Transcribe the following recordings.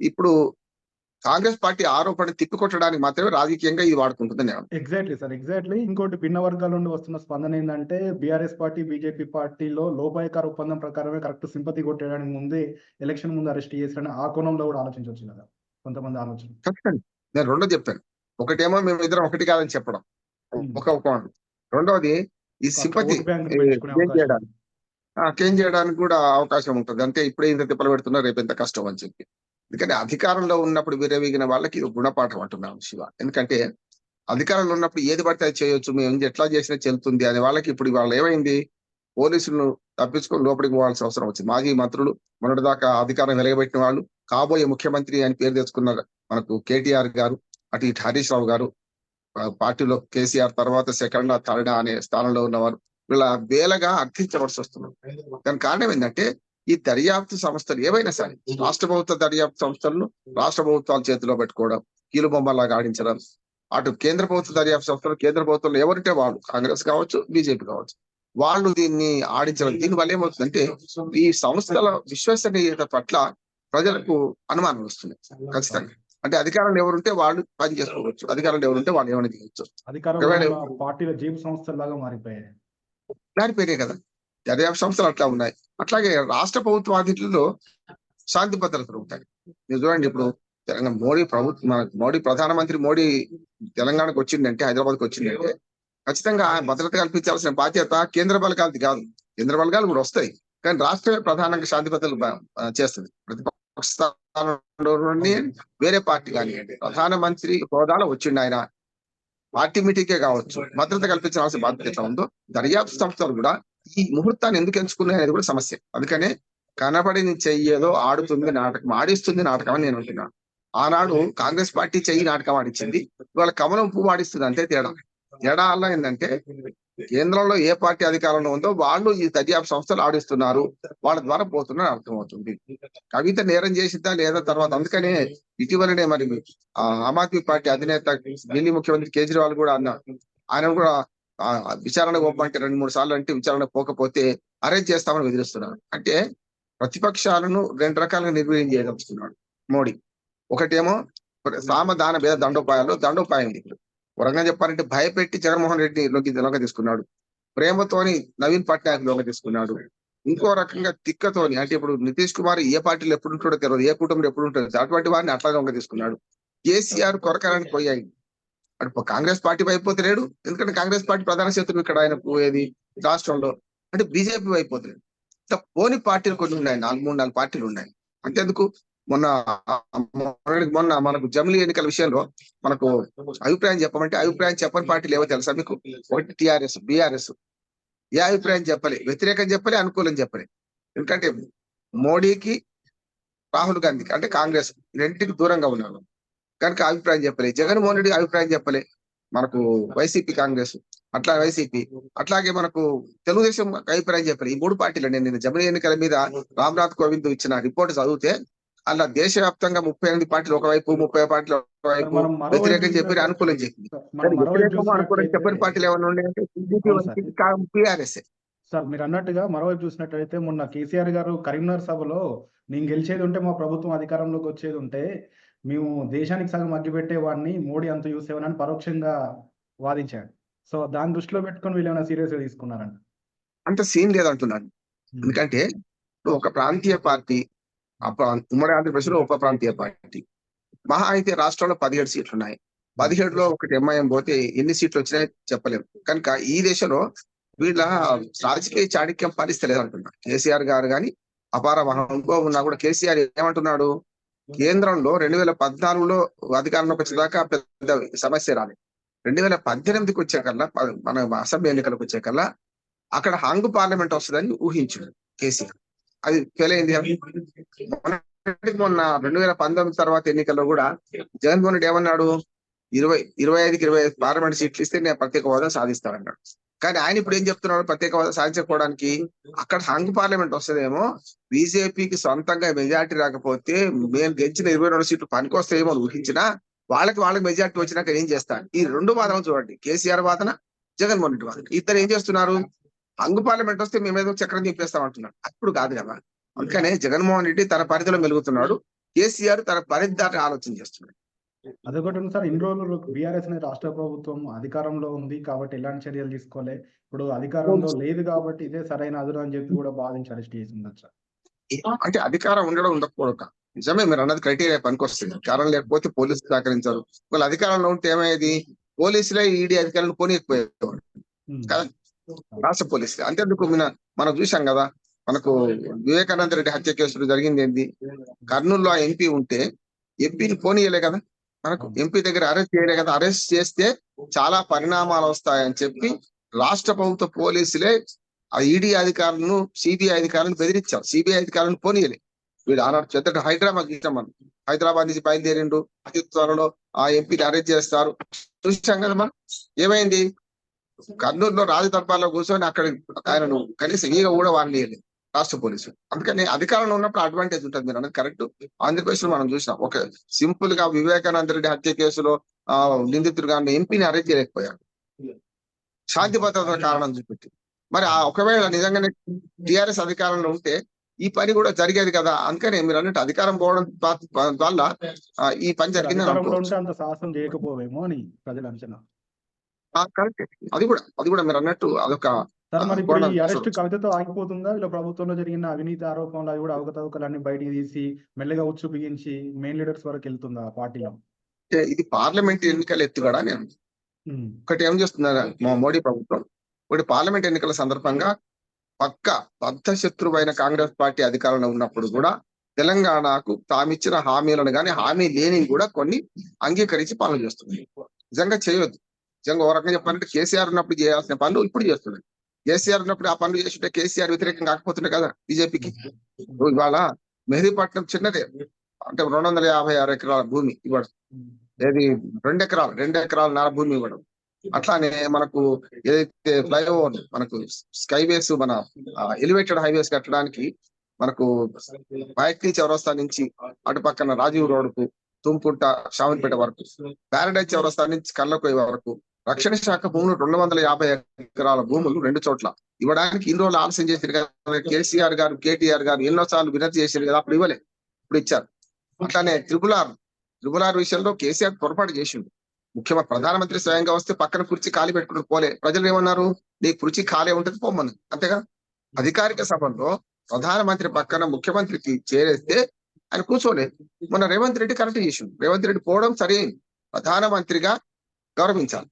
ఇప్పుడు కాంగ్రెస్ పార్టీ ఆరోపణ తిప్పికొట్టడానికి మాత్రమే రాజకీయంగా ఇది వాడుకుంటుంది ఎగ్జాక్ట్లీ సార్ ఎగ్జాక్ట్లీ ఇంకోటి భిన్న వర్గాల నుండి వస్తున్న స్పందన ఏంటంటే బీఆర్ఎస్ పార్టీ బీజేపీ పార్టీలో లోపాయకార ఒప్పందం ప్రకారమే కరెక్ట్ సింపతి కొట్టేయడానికి ముందే ఎలక్షన్ ముందు అరెస్ట్ చేశారని ఆ కోణంలో కూడా ఆలోచించవచ్చు కదా కొంతమంది ఆలోచన ఖచ్చితంగా నేను రెండో చెప్తాను. ఒకటేమో మేము ఇద్దరం ఒకటి కాదని చెప్పడం. Hmm. ఒక ఒక రెండవది ఈ సింపతి చేయడానికి? చేయడానికి కూడా అవకాశం ఉంటుంది. అంటే ఇప్పుడే ఇంత తిప్పలు పెడుతున్నా రేపు ఎంత కష్టం అని చెప్పి. ఎందుకంటే అధికారంలో ఉన్నప్పుడు విరవీగిన వాళ్ళకి గుణపాఠం అంటున్నాం శివ. ఎందుకంటే అధికారంలో ఉన్నప్పుడు ఏది పడితే అది చేయొచ్చు. మేము ఎట్లా చేసినా చెల్లుతుంది అనే వాళ్ళకి ఇప్పుడు వాళ్ళు ఏమైంది? పోలీసులను తప్పించుకొని లోపలికి పోవాల్సిన అవసరం వచ్చింది. మాజీ మంత్రులు మొన్నటిదాకా అధికారం వెలగబెట్టిన వాళ్ళు కాబోయే ముఖ్యమంత్రి అని పేరు తెచ్చుకున్నారు మనకు కేటీఆర్ గారు అటు ఇటు హరీష్ రావు గారు పార్టీలో కేసీఆర్ తర్వాత సెకండ్ థర్డ్ అనే స్థానంలో ఉన్నవారు వీళ్ళ వేలగా అర్థించవలసి వస్తున్నారు దాని కారణం ఏంటంటే ఈ దర్యాప్తు సంస్థలు ఏవైనా సరే రాష్ట్ర ప్రభుత్వ దర్యాప్తు సంస్థలను రాష్ట్ర ప్రభుత్వాల చేతిలో పెట్టుకోవడం కీలు బొమ్మలాగా ఆడించడం అటు కేంద్ర ప్రభుత్వ దర్యాప్తు సంస్థలు కేంద్ర ప్రభుత్వంలో ఎవరంటే వాళ్ళు కాంగ్రెస్ కావచ్చు బీజేపీ కావచ్చు వాళ్ళు దీన్ని ఆడించడం దీని వల్ల ఏమవుతుందంటే ఈ సంస్థల విశ్వసనీయత పట్ల ప్రజలకు అనుమానం వస్తుంది ఖచ్చితంగా. అంటే అధికారంలో ఎవరుంటే వాళ్ళు పని చేసుకోవచ్చు అధికారంలో ఎవరుంటే వాళ్ళు ఏమైనా చేయొచ్చు మారిపోయాయి. పేరే కదా. దర్యాప్తు సంస్థలు అట్లా ఉన్నాయి. అట్లాగే రాష్ట్ర ప్రభుత్వ అధికారులలో శాంతి భద్రత ఉంటాయి మీరు చూడండి ఇప్పుడు తెలంగాణ మోడీ ప్రభుత్వం మోడీ ప్రధానమంత్రి మోడీ తెలంగాణకు వచ్చిందంటే హైదరాబాద్కి వచ్చిందంటే ఖచ్చితంగా ఆయన భద్రత కల్పించాల్సిన బాధ్యత కేంద్ర బలగాలది కాదు. కేంద్ర బలగాలు కూడా వస్తాయి. కానీ రాష్ట్రమే ప్రధానంగా శాంతి భద్రతలు చేస్తుంది. ప్రతిపక్ష స్థానంలో వేరే పార్టీ కానీ ప్రధానమంత్రి హోదాలో వచ్చిండు ఆయన. పార్టీ మీటింగే కావచ్చు. భద్రత కల్పించాల్సిన బాధ్యత ఎట్లా ఉందో దర్యాప్తు సంస్థలు కూడా ఈ ముహూర్తాన్ని ఎందుకు ఎంచుకున్నాయి అనేది కూడా సమస్య. అందుకనే కనబడిన చెయ్యేదో ఆడుతుంది నాటకం ఆడిస్తుంది నాటకం అని నేను అంటున్నాను ఆనాడు కాంగ్రెస్ పార్టీ చెయ్యి నాటకం ఆడిచ్చింది ఇవాళ కమలం పువ్వు ఆడిస్తుంది అంతే తేడా. తేడా వల్ల ఏంటంటే కేంద్రంలో ఏ పార్టీ అధికారంలో ఉందో వాళ్ళు ఈ దర్యాప్తు సంస్థలు ఆడిస్తున్నారు. వాళ్ళ ద్వారా పోతున్నారు అర్థమవుతుంది. కవిత నేరం చేసిద్దా లేదా తర్వాత అందుకనే ఇటీవలనే మరి ఆ, ఆమ్ ఆద్మీ పార్టీ అధినేత ఢిల్లీ ముఖ్యమంత్రి కేజ్రీవాల్ కూడా అన్నారు ఆయన కూడా విచారణ పోమంటే రెండు మూడు సార్లు అంటే విచారణ పోకపోతే అరెస్ట్ చేస్తామని బెదిరిస్తున్నారు అంటే ప్రతిపక్షాలను రెండు రకాలుగా నిర్వీర్యం చేయదలుచుకున్నాడు మోడీ. ఒకటేమో సామ దాన భేద దండోపాయాలు దండోపాయం ఇప్పుడు. వరంగా చెప్పాలంటే భయపెట్టి జగన్మోహన్ రెడ్డి లోకి లొంగ తీసుకున్నాడు. ప్రేమతోని నవీన్ పట్నాయక్ లొంగ తీసుకున్నాడు. ఇంకో రకంగా తిక్కతోని అంటే ఇప్పుడు నితీష్ కుమార్ ఏ పార్టీలో ఎప్పుడు ఉంటాడో తెలియదు ఏ కుటుంబంలో ఎప్పుడు ఉంటాడో అటువంటి వారిని అట్లా లొంగ తీసుకున్నాడు. కేసీఆర్ కొరకరానికి పోయాయి. అంటే కాంగ్రెస్ పార్టీ అయిపోతలేడు ఎందుకంటే కాంగ్రెస్ పార్టీ ప్రధాన శత్రువు ఇక్కడ ఆయన పోయేది రాష్ట్రంలో. అంటే బీజేపీ అయిపోతలేడు ఇట్లా పోని పార్టీలు కొన్ని ఉన్నాయి. నాలుగు మూడు నాలుగు పార్టీలు ఉన్నాయి. అంతేందుకు? మొన్న మొన్న మనకు జమిలీ ఎన్నికల విషయంలో మనకు అభిప్రాయం చెప్పమంటే అభిప్రాయం చెప్పని పార్టీలు ఏవో తెలుసా మీకు? ఒకటి టిఆర్ఎస్ బిఆర్ఎస్. ఏ అభిప్రాయం చెప్పలే? వ్యతిరేకం చెప్పలే అనుకూలం చెప్పలే. ఎందుకంటే మోడీకి రాహుల్ గాంధీకి అంటే కాంగ్రెస్ రెండింటికి దూరంగా ఉన్నారు. కనుక అభిప్రాయం చెప్పలే. జగన్మోహన్ రెడ్డి అభిప్రాయం చెప్పలే. మనకు వైసీపీ కాంగ్రెస్ అట్లా వైసీపీ అట్లాగే మనకు తెలుగుదేశం అభిప్రాయం చెప్పలే. ఈ మూడు పార్టీలు నేను నిన్న ఎన్నికల మీద రామ్నాథ్ కోవింద్ ఇచ్చిన రిపోర్ట్ చదివితే అలా దేశవ్యాప్తంగా ముప్పై ఎనిమిది పార్టీలు ఒకవైపు ముప్పై పార్టీలు ఒకవైపు వ్యతిరేకం చెప్పి అనుకూలం చెప్పింది మనం మరోవైపు వ్యతిరేకం అనుకూలం చెప్పని పార్టీలు ఏమైనా ఉన్నాయంటే సార్. టిఆర్ఎస్. సార్ మీరు అన్నట్టుగా మరోవైపు చూసినట్లయితే మొన్న కేసీఆర్ గారు కరీంనగర్ సభలో నేను గెలిచేది ఉంటే మా ప్రభుత్వం అధికారంలోకి వచ్చేది ఉంటే మేము దేశానికి సగం అగ్గిపెట్టే వాడిని మోడీ అంత చూసేవనని పరోక్షంగా వాదించాడు. సో దాన్ని దృష్టిలో పెట్టుకొని వీళ్ళు ఏమైనా సీరియస్గా తీసుకున్నారంట. అంత సీన్ లేదంటున్నాను ఎందుకంటే ఇప్పుడు ఒక ప్రాంతీయ పార్టీ ఉమ్మడి ఆంధ్రప్రదేశ్లో ఉప ప్రాంతీయ పార్టీ. మహా అయితే రాష్ట్రంలో పదిహేడు సీట్లు ఉన్నాయి పదిహేడులో ఒకటి ఎంఐఎం పోతే ఎన్ని సీట్లు వచ్చినాయో చెప్పలేము కనుక ఈ దేశంలో వీళ్ళ రాజకీయ చాణక్యం ఫలిస్తలేదు అంటున్నారు కేసీఆర్ గారు కానీ అపార మహంలో ఉన్నా కూడా కేసీఆర్ ఏమంటున్నాడు? కేంద్రంలో రెండు వేల పద్నాలుగులో అధికారంలోకి వచ్చేదాకా పెద్ద సమస్య రాలేదు రెండు వేల పద్దెనిమిదికి వచ్చేకల్లా మన అసెంబ్లీ ఎన్నికలకు వచ్చేకల్లా అక్కడ హాంగ్ పార్లమెంట్ వస్తుందని ఊహించాడు కేసీఆర్. అది ఫెయిల్ అయింది మొన్న రెండు వేల పంతొమ్మిది తర్వాత ఎన్నికల్లో కూడా జగన్మోహన్ రెడ్డి ఏమన్నాడు? ఇరవై ఇరవై ఐదుకి ఇరవై పార్లమెంట్ సీట్లు ఇస్తే నేను ప్రత్యేక హోదా సాధిస్తానన్నాడు. కానీ ఆయన ఇప్పుడు ఏం చెప్తున్నాడు? ప్రత్యేక హోదా సాధించుకోవడానికి అక్కడ హంగ్ పార్లమెంట్ వస్తుందేమో. బీజేపీకి సొంతంగా మెజార్టీ రాకపోతే మేము గెలిచిన ఇరవై రెండు సీట్లు పనికొస్తాయేమో అని ఊహించినా వాళ్ళకి వాళ్ళకి మెజార్టీ వచ్చినాక ఏం చేస్తాను ఈ రెండు వాదనలు చూడండి. కేసీఆర్ వాదన జగన్మోహన్ రెడ్డి వాదన. ఇద్దరు ఏం చేస్తున్నారు? హంగు పార్లమెంట్ వస్తే మేమేదో చక్రం చెప్పేస్తాం అంటున్నాడు. అప్పుడు కాదు కదా అందుకనే జగన్మోహన్ రెడ్డి తన పరిధిలో మెలుగుతున్నాడు. కేసీఆర్ తన పరిధి దాటి ఆలోచన చేస్తున్నాడు. అదొకటి ఉంది సార్ ఇన్ని రోజులు బీఆర్ఎస్ అనే రాష్ట్ర ప్రభుత్వం అధికారంలో ఉంది కాబట్టి ఎలాంటి చర్యలు తీసుకోలే. ఇప్పుడు అధికారంలో లేదు కాబట్టి ఇదే సరైన అదురు అని చెప్పి కూడా భావించి అరెస్ట్ చేసి ఉండొచ్చు సార్ అంటే అధికారం ఉండడం ఉండకపోవడం నిజమే మీరు అన్నది క్రైటీరియా పనికొస్తుంది. కారణం లేకపోతే పోలీసులు సహకరించారు. వాళ్ళ అధికారంలో ఉంటే ఏమయ్యేది? పోలీసులే ఈడీ అధికారులను పోనీయకపోయేవారు ఉమ్. కదా? రాష్ట్ర పోలీసులు. అంతేందుకు మన మనం చూసాం కదా మనకు వివేకానంద రెడ్డి హత్య కేసులు జరిగింది ఏంది? కర్నూలులో ఆ ఎంపీ ఉంటే ఎంపీని పోనీయలే కదా? మనకు ఎంపీ దగ్గర అరెస్ట్ చేయలే కదా అరెస్ట్ చేస్తే చాలా పరిణామాలు వస్తాయని చెప్పి రాష్ట్ర ప్రభుత్వ పోలీసులే ఆ ఈడీ అధికారులను సిబిఐ అధికారులను బెదిరించారు. సిబిఐ అధికారులను పోనీయలే. వీడు ఆనాడు చెత్త హైదరాబాద్ చూసాం మనం. హైదరాబాద్ నుంచి బయలుదేరిండు అతి త్వరలో ఆ ఎంపీని అరెస్ట్ చేస్తారు. చూసాం కదా మనం. ఏమైంది? కర్నూలులో రాజ దర్బార్లో కూర్చొని అక్కడ ఆయనను కనీసం ఈగ కూడా వాడిని రాష్ట్ర పోలీసులు. అందుకని అధికారంలో ఉన్నప్పుడు అడ్వాంటేజ్ ఉంటుంది మీరు అనేది కరెక్ట్ ఆంధ్రప్రదేశ్లో మనం చూసినాం. ఒక సింపుల్గా వివేకానంద రెడ్డి హత్య కేసులో ఆ నిందితుడు కానీ ఎంపీని అరెస్ట్ చేయలేకపోయాడు. శాంతి భద్రతల కారణం చూపెట్టి. మరి ఆ ఒకవేళ నిజంగానే టిఆర్ఎస్ అధికారంలో ఉంటే ఈ పని కూడా జరిగేది కదా. అందుకని మీరు అన్నట్టు అధికారం పోవడం వల్ల ఈ పని సాహసం చేయకపోవేమో అని ప్రజల అంచనా. కరెక్ట్ అది కూడా అది కూడా మీరు అన్నట్టు అదొక సార్ మరి ఇప్పుడు ఈ అరెస్ట్. కవితతో ఆగిపోతుందా? ఇలా ప్రభుత్వంలో జరిగిన అవినీతి ఆరోపణలు అవి కూడా అవకతవకలన్నీ బయటికి తీసి మెల్లగా ఉచ్చు బిగించి మెయిన్ లీడర్స్ వరకు వెళ్తుందా పార్టీలో? ఇది పార్లమెంట్ ఎన్నికల ఎత్తుగడ నేను. ఒకటి ఏం చేస్తున్నారు? మా మోడీ ప్రభుత్వం. ఒకటి పార్లమెంట్ ఎన్నికల సందర్భంగా పక్క బద్ధ శత్రువైన కాంగ్రెస్ పార్టీ అధికారంలో ఉన్నప్పుడు కూడా తెలంగాణకు తామిచ్చిన హామీలను కానీ హామీ లేని కూడా కొన్ని అంగీకరించి పనులు చేస్తుంది నిజంగా చేయొద్దు. నిజంగా ఓ రకంగా చెప్పాలంటే కేసీఆర్ ఉన్నప్పుడు చేయాల్సిన పనులు ఇప్పుడు చేస్తున్నాయి కేసీఆర్ ఉన్నప్పుడు ఆ పనులు చేసింటే కేసీఆర్ వ్యతిరేకం కాకపోతుండే కదా బీజేపీకి? ఇవాళ మెహదీపట్నం చిన్నదే. అంటే రెండు వందల యాభై ఆరు ఎకరాల భూమి ఇవ్వడం. ఏది? రెండు ఎకరాలు రెండు ఎకరాల నార భూమి ఇవ్వడం. అట్లానే మనకు ఏదైతే ఫ్లైఓవర్ మనకు స్కైవేస్ మన ఎలివేటెడ్ హైవేస్ కట్టడానికి మనకు బయటి చౌరస్తా నుంచి అటు పక్కన రాజీవ్ రోడ్కు తుంపుంట షావన్పేట వరకు. ప్యారడైజ్ చౌరస్తా నుంచి కళ్ళకోయ వరకు రక్షణ శాఖ భూములు రెండు వందల యాభై ఎకరాల భూములు రెండు చోట్ల. ఇవ్వడానికి ఇన్ని రోజులు ఆలస్యం చేశారు కదా. కేసీఆర్ గారు కేటీఆర్ గారు ఎన్నోసార్లు వినతి చేశారు కదా. అప్పుడు ఇవ్వలే. ఇప్పుడు ఇచ్చారు. అట్లానే త్రిపుల్ ఆర్ త్రిపుల్ ఆర్ విషయంలో కేసీఆర్ పొరపాటు చేసిండు. ముఖ్యమంత్రి ప్రధానమంత్రి స్వయంగా వస్తే పక్కన కుర్చీ ఖాళీ పెట్టుకుని పోలే. ప్రజలు ఏమన్నారు? నీ కుర్చీ ఖాళీ ఉంటుంది పోమని అంతేగా అధికారిక సభలో ప్రధానమంత్రి పక్కన ముఖ్యమంత్రికి చేరేస్తే ఆయన కూర్చోలేదు మొన్న రేవంత్ రెడ్డి కరెక్ట్ చేసిండు. రేవంత్ రెడ్డి పోవడం సరైంది. ప్రధానమంత్రిగా గౌరవించాలి.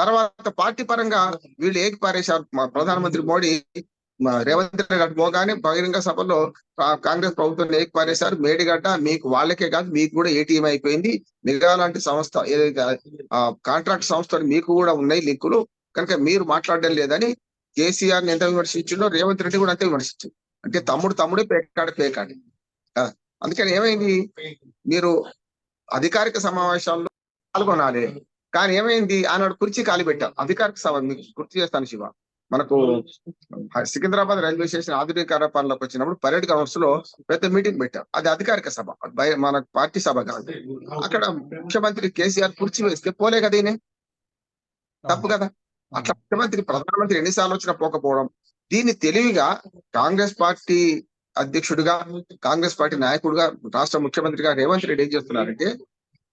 తర్వాత పార్టీ పరంగా వీళ్ళు ఏకి పారేశారు. మా ప్రధానమంత్రి మోడీ రేవంత్ రెడ్డి గారు పోగానే బహిరంగ సభలో కాంగ్రెస్ ప్రభుత్వం ఏకి పారేశారు. మేడిగడ్డ మీకు వాళ్ళకే కాదు మీకు కూడా ఏటీఎం అయిపోయింది. నిఘా లాంటి సంస్థ ఏదైతే ఆ కాంట్రాక్ట్ సంస్థలు మీకు కూడా ఉన్నాయి లింకులు కనుక మీరు మాట్లాడడం లేదని కేసీఆర్ని ఎంత విమర్శించిండో రేవంత్ రెడ్డి కూడా అంతే విమర్శించింది అంటే తమ్ముడు తమ్ముడే పేకాడు పేకాడు అందుకని ఏమైంది? మీరు అధికారిక సమావేశాల్లో పాల్గొనాలి. కానీ ఏమైంది? ఆనాడు కుర్చీ ఖాళీ పెట్టారు అధికారిక సభ మీకు గుర్తు చేస్తాను శివ. మనకు సికింద్రాబాద్ రైల్వే స్టేషన్ ఆధునిక పనులకు వచ్చినప్పుడు పరేడ్ గ్రౌండ్స్లో పెద్ద మీటింగ్ పెట్టారు అది అధికారిక సభ. మన పార్టీ సభ కాదు. అక్కడ ముఖ్యమంత్రి కేసీఆర్ కుర్చీ వేస్తే పోలే కదా ఈయన. తప్పు కదా. అట్లా ముఖ్యమంత్రి ప్రధానమంత్రి ఎన్నిసార్లు వచ్చినా పోకపోవడం. దీన్ని తెలివిగా కాంగ్రెస్ పార్టీ అధ్యక్షుడిగా కాంగ్రెస్ పార్టీ నాయకుడిగా రాష్ట్ర ముఖ్యమంత్రిగా రేవంత్ రెడ్డి ఏం చేస్తున్నారంటే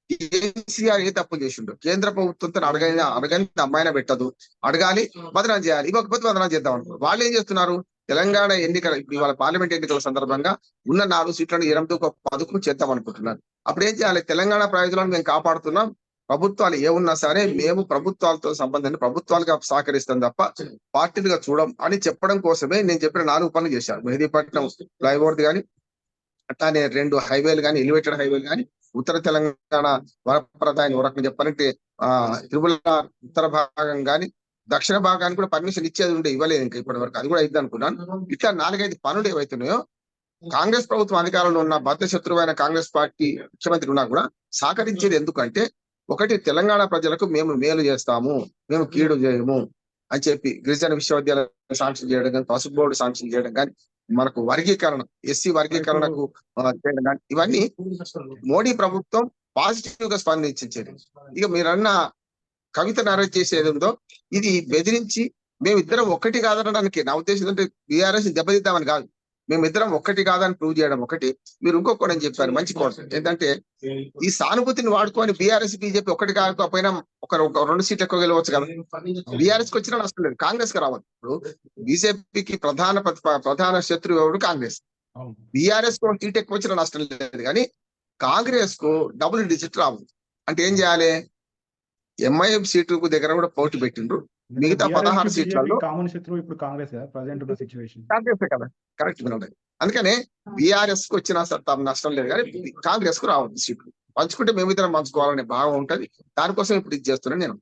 కేసీఆర్ ఏ తప్పు చేసిండు? కేంద్ర ప్రభుత్వంతో అడగని అడగని అమ్మాయిన పెట్టదు. అడగాలి బదనాలు చేయాలి. ఇవ్వకపోతే బదనాలు చేద్దాం అనుకో వాళ్ళు ఏం చేస్తున్నారు? తెలంగాణ ఎన్నికల ఇప్పుడు ఇవాళ పార్లమెంట్ ఎన్నికల సందర్భంగా ఉన్న నాలుగు సీట్లను ఎనిమిది ఒక పదుకు చేద్దాం అనుకుంటున్నారు. అప్పుడు ఏం చేయాలి? తెలంగాణ ప్రయోజనాలను మేము కాపాడుతున్నాం. ప్రభుత్వాలు ఏ ఉన్నా సరే మేము ప్రభుత్వాలతో సంబంధాన్ని ప్రభుత్వాలుగా సహకరిస్తాం తప్ప పార్టీలుగా చూడం అని చెప్పడం కోసమే నేను చెప్పిన నాలుగు పనులు చేశాను మెహదీపట్నం ఫ్లైఓవర్ కానీ అట్లానే రెండు హైవేలు కానీ ఎలివేటెడ్ హైవేలు కానీ ఉత్తర తెలంగాణ వరప్రదాయం ఒక చెప్పాలంటే ఆ తిరుమల ఉత్తర భాగం కానీ దక్షిణ భాగానికి కూడా పర్మిషన్ ఇచ్చేది ఉండే ఇవ్వలేదు ఇంకా ఇప్పటి వరకు. అది కూడా అయింది అనుకున్నాను. ఇట్లా నాలుగైదు పనులు ఏవైతున్నాయో కాంగ్రెస్ ప్రభుత్వం అధికారంలో ఉన్న బద్దశత్రువైన కాంగ్రెస్ పార్టీ ముఖ్యమంత్రి ఉన్నా కూడా సహకరించేది ఎందుకంటే ఒకటి తెలంగాణ ప్రజలకు మేము మేలు చేస్తాము మేము కీడు చేయము అని చెప్పి గిరిజన విశ్వవిద్యాలయం శాంక్షన్ చేయడం కానీ పసుపు బోర్డు శాంక్షన్ చేయడం కానీ మనకు వర్గీకరణ ఎస్సీ వర్గీకరణకు ఇవన్నీ మోడీ ప్రభుత్వం పాజిటివ్గా స్పందించేది. ఇక మీరన్న కవితను అరెస్ట్ చేసేది ఉందో ఇది బెదిరించి మేమిద్దరం ఒకటి కాదనడానికి నా ఉద్దేశం అంటే బీఆర్ఎస్ దెబ్బతిద్దామని కాదు. మేమిద్దరం ఒక్కటి కాదని ప్రూవ్ చేయడం ఒకటి. మీరు ఇంకొకటి అని చెప్పారు మంచి కోట ఏంటంటే ఈ సానుభూతిని వాడుకొని బీఆర్ఎస్ బీజేపీ ఒకటి కాకపోయినా ఒక ఒక రెండు సీట్లు ఎక్కువ గెలవచ్చు కదా. బీఆర్ఎస్కి వచ్చినా నష్టం లేదు. కాంగ్రెస్కి రావాలి ఇప్పుడు బీజేపీకి ప్రధాన ప్రధాన శత్రువు ఎవరు కాంగ్రెస్. బీఆర్ఎస్కు సీట్ ఎక్కువ వచ్చిన నష్టం లేదు కానీ కాంగ్రెస్కు డబుల్ డిజిట్ రావాలి అంటే ఏం చేయాలి? ఎంఐఎం సీటు దగ్గర కూడా పోటీ పెట్టిండ్రు. మిగతా పదహారు సీట్లలో- కామన్ శత్రువు ఇప్పుడు కాంగ్రెస్ కదా ప్రజెంట్ ఉన్న సిచ్యువేషన్ కాంగ్రెస్ కదా కరెక్ట్ వినండి. అందుకనే బీఆర్ఎస్కు వచ్చిన స- తమ నష్టం లేదు కానీ కాంగ్రెస్కు రావాలి సీట్లు. పంచుకుంటే మేమిద్దరం పంచుకోవాలనే భావం ఉంటది. దానికోసం ఇప్పుడు ఇది చేస్తున్నాను నేను.